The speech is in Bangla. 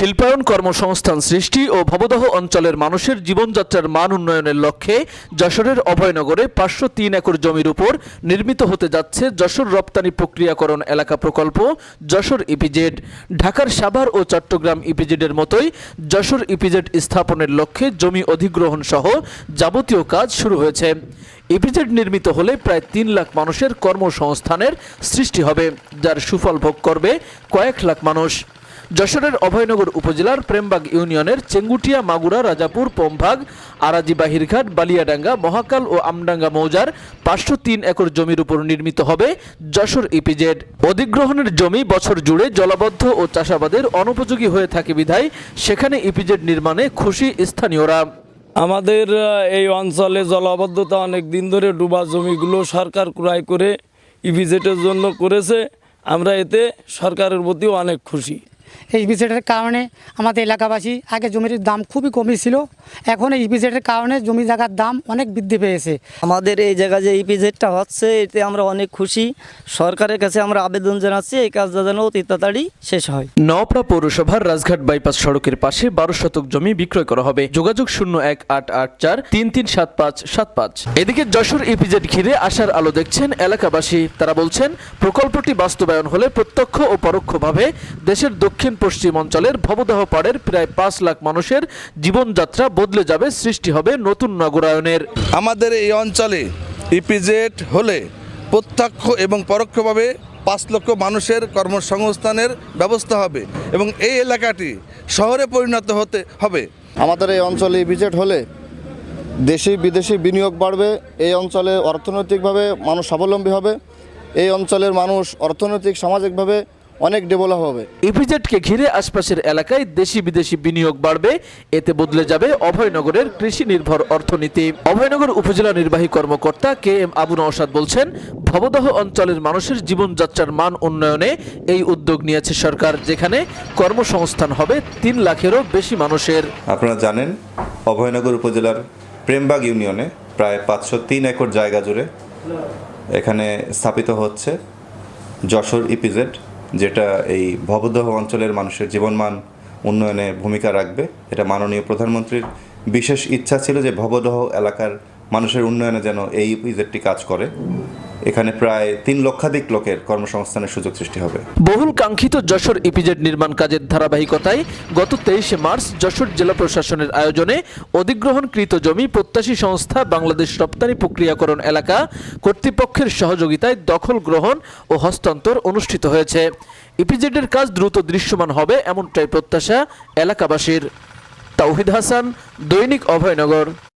শিল্পায়ন কর্মসংস্থান সৃষ্টি ও ভবদহ অঞ্চলের মানুষের জীবনযাত্রার মান উন্নয়নের লক্ষ্যে যশোরের অভয়নগরে পাঁচশো তিন একর জমির উপর নির্মিত হতে যাচ্ছে যশোর রপ্তানি প্রক্রিয়াকরণ এলাকা প্রকল্প, যশোর ইপিজেড ঢাকার সাভার ও চট্টগ্রাম ইপিজেডের মতোই যশোর ইপিজেড স্থাপনের লক্ষ্যে জমি অধিগ্রহণ সহ যাবতীয় কাজ শুরু হয়েছে। ইপিজেড নির্মিত হলে প্রায় তিন লাখ মানুষের কর্মসংস্থানের সৃষ্টি হবে, যার সুফল ভোগ করবে কয়েক লাখ মানুষ। যশোরের অভয়নগর উপজেলার প্রেমবাগ ইউনিয়নের চেঙ্গুটিয়া, মাগুরা, রাজাপুর, পমভাগ, আরাজি বাহিরঘাট, বালিয়াডাঙ্গা, মহাকাল ও আমডাঙ্গা মৌজার পাঁচশো তিন একর জমির উপর নির্মিত হবে যশোর ইপিজেড। অধিগ্রহণের জমি বছর জুড়ে জলাবদ্ধ ও চাষাবাদের অনুপযোগী হয়ে থাকে বিধায় সেখানে ইপিজেড নির্মাণে খুশি স্থানীয়রা। আমাদের এই অঞ্চলে জলাবদ্ধতা অনেক দিন ধরে ডুবা জমিগুলো সরকার ক্রয় করে ইভিজেটের জন্য করেছে। আমরা এতে সরকারের প্রতি অনেক খুশি। এই ইপিজেডের কারণে আমাদের এলাকাবাসী আগে জমির দাম খুবই কমই ছিল। এখন এই ইপিজেডের কারণে জমি জায়গার দাম অনেক বৃদ্ধি পেয়েছে। আমাদের এই জায়গায় যে ইপিজেডটা হচ্ছে এতে আমরা অনেক খুশি। সরকারের কাছে আমরা আবেদন জানাচ্ছি এই কাজটা যেন অতি তাড়াতাড়ি শেষ হয়। নওপড়া পৌরসভার রাজঘাট বাইপাস সড়কের পাশে বারো শতক জমি বিক্রয় করা হবে। যোগাযোগ শূন্য এক আট আট চার তিন তিন সাত পাঁচ সাত পাঁচ। এদিকে যশোর ইপিজেড ঘিরে আসার আলো দেখছেন এলাকাবাসী। তারা বলছেন প্রকল্পটি বাস্তবায়ন হলে প্রত্যক্ষ ও পরোক্ষভাবে দেশের দক্ষিণ পশ্চিম অঞ্চলের ভবদাহ পাড়ের প্রায় পাঁচ লাখ মানুষের জীবনযাত্রা বদলে যাবে সৃষ্টি হবে নতুন নগরায়নের। আমাদের এই অঞ্চলে ইপিজেড হলে প্রত্যক্ষ এবং পরোক্ষভাবে পাঁচ লক্ষ মানুষের কর্মসংস্থানের ব্যবস্থা হবে এবং এই এলাকাটি শহরে পরিণত হতে হবে। আমাদের এই অঞ্চলে ভিজিট হলে দেশি বিদেশি বিনিয়োগ বাড়বে এই অঞ্চলে অর্থনৈতিকভাবে মানুষ স্বাবলম্বী হবে এই অঞ্চলের মানুষ অর্থনৈতিক সামাজিকভাবে অনেক ডেভেলপ হবে। ইপিজেডকে ঘিরে আশপাশের এলাকায় দেশি বিদেশি বিনিয়োগ বাড়বে। এতে বদলে যাবে অভয়নগরের কৃষি নির্ভর অর্থনীতি। অভয়নগর উপজেলা নির্বাহী কর্মকর্তা কে এম আবু নওশাদ বলছেন ভবদহ অঞ্চলের মানুষের জীবনযাত্রার মান উন্নয়নে এই উদ্যোগ নিয়েছে সরকার যেখানে কর্মসংস্থান হবে তিন লাখেরও বেশি মানুষের। আপনারা জানেন অভয়নগর উপজেলার প্রেমবাগ ইউনিয়নে প্রায় পাঁচশো তিন একর জায়গা জুড়ে এখানে স্থাপিত হচ্ছে যশোর ইপিজেড। যেটা এই ভবদহ অঞ্চলের মানুষের জীবনমান উন্নয়নে ভূমিকা রাখবে। এটা মাননীয় প্রধানমন্ত্রীর বিশেষ ইচ্ছা ছিল যে ভবদহ এলাকার মানুষের উন্নয়নে যেন এই ইপিজেডটি কাজ করে। এখানে প্রায় তিন লক্ষাধিক লোকের কর্মসংস্থানের সুযোগ সৃষ্টি হবে। বহুল কাঙ্ক্ষিত যশোর ইপিজেড নির্মাণ কাজের ধারাবাহিকতায় গত তেইশে মার্চ যশোর জেলা প্রশাসনের আয়োজনে অধিগ্রহণকৃত জমি প্রত্যাশী সংস্থা বাংলাদেশ রপ্তানি প্রক্রিয়াকরণ এলাকা কর্তৃপক্ষের সহযোগিতায় দখল গ্রহণ ও হস্তান্তর অনুষ্ঠিত হয়েছে। ইপিজেডের কাজ দ্রুত দৃশ্যমান হবে এমনটাই প্রত্যাশা এলাকাবাসীর। তাওহিদ হাসান, দৈনিক অভয়নগর।